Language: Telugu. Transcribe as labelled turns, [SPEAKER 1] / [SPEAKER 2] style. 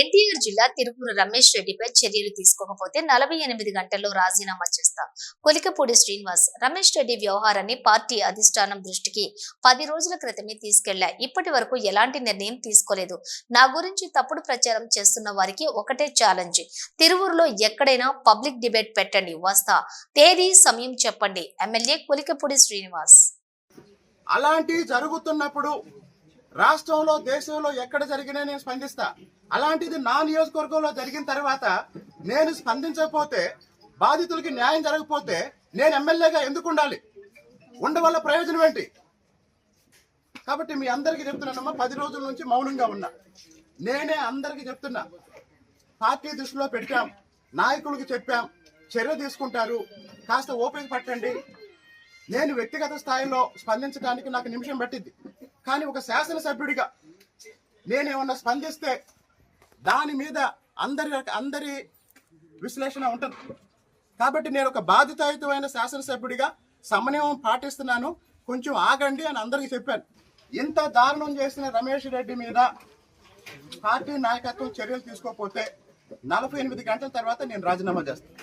[SPEAKER 1] ఎన్టీఆర్ జిల్లా తిరుపూరు రమేష్ రెడ్డిపై చర్యలు తీసుకోకపోతే నలభై ఎనిమిది గంటల్లో రాజీనామా చేస్తా. కొలికపూడి శ్రీనివాస్ రమేష్ రెడ్డి వ్యవహారాన్ని పార్టీ అధిష్టానం దృష్టికి పది రోజుల క్రితమే తీసుకెళ్ళా ఇప్పటి వరకు ఎలాంటి నిర్ణయం తీసుకోలేదు. నా గురించి తప్పుడు ప్రచారం చేస్తున్న వారికి ఒకటే ఛాలెంజ్. తిరువురులో ఎక్కడైనా పబ్లిక్ డిబేట్ పెట్టండి. వస్తా. తేదీ సమయం చెప్పండి. ఎమ్మెల్యే కొలికపూడి శ్రీనివాస్.
[SPEAKER 2] అలాంటివి జరుగుతున్నప్పుడు రాష్ట్రంలో దేశంలో ఎక్కడ జరిగినా నేను స్పందిస్తా. అలాంటిది నా నియోజకవర్గంలో జరిగిన తర్వాత నేను స్పందించకపోతే బాధితులకి న్యాయం జరగకపోతే నేను ఎమ్మెల్యేగా ఎందుకు ఉండాలి? ఉండవల్ల ప్రయోజనం ఏంటి? కాబట్టి మీ అందరికీ చెప్తున్నానమ్మా పది రోజుల నుంచి మౌనంగా ఉన్నా. నేనే అందరికీ చెప్తున్నా పార్టీ దృష్టిలో పెట్టాం నాయకులకి చెప్పాం చర్య తీసుకుంటారు కాస్త ఓపిక పట్టండి. నేను వ్యక్తిగత స్థాయిలో స్పందించడానికి నాకు నిమిషం పట్టింది. కానీ ఒక శాసనసభ్యుడిగా నేనేమన్నా స్పందిస్తే దాని మీద అందరి అందరి విశ్లేషణ ఉంటుంది. కాబట్టి నేను ఒక బాధ్యతాయుతమైన శాసనసభ్యుడిగా సమన్వయం పాటిస్తున్నాను. కొంచెం ఆగండి అని అందరికీ చెప్పాను. ఇంత దారుణం చేసిన రమేష్ రెడ్డి మీద పార్టీ నాయకత్వం చర్యలు తీసుకోకపోతే నలభై ఎనిమిది గంటల తర్వాత నేను రాజీనామా చేస్తాను.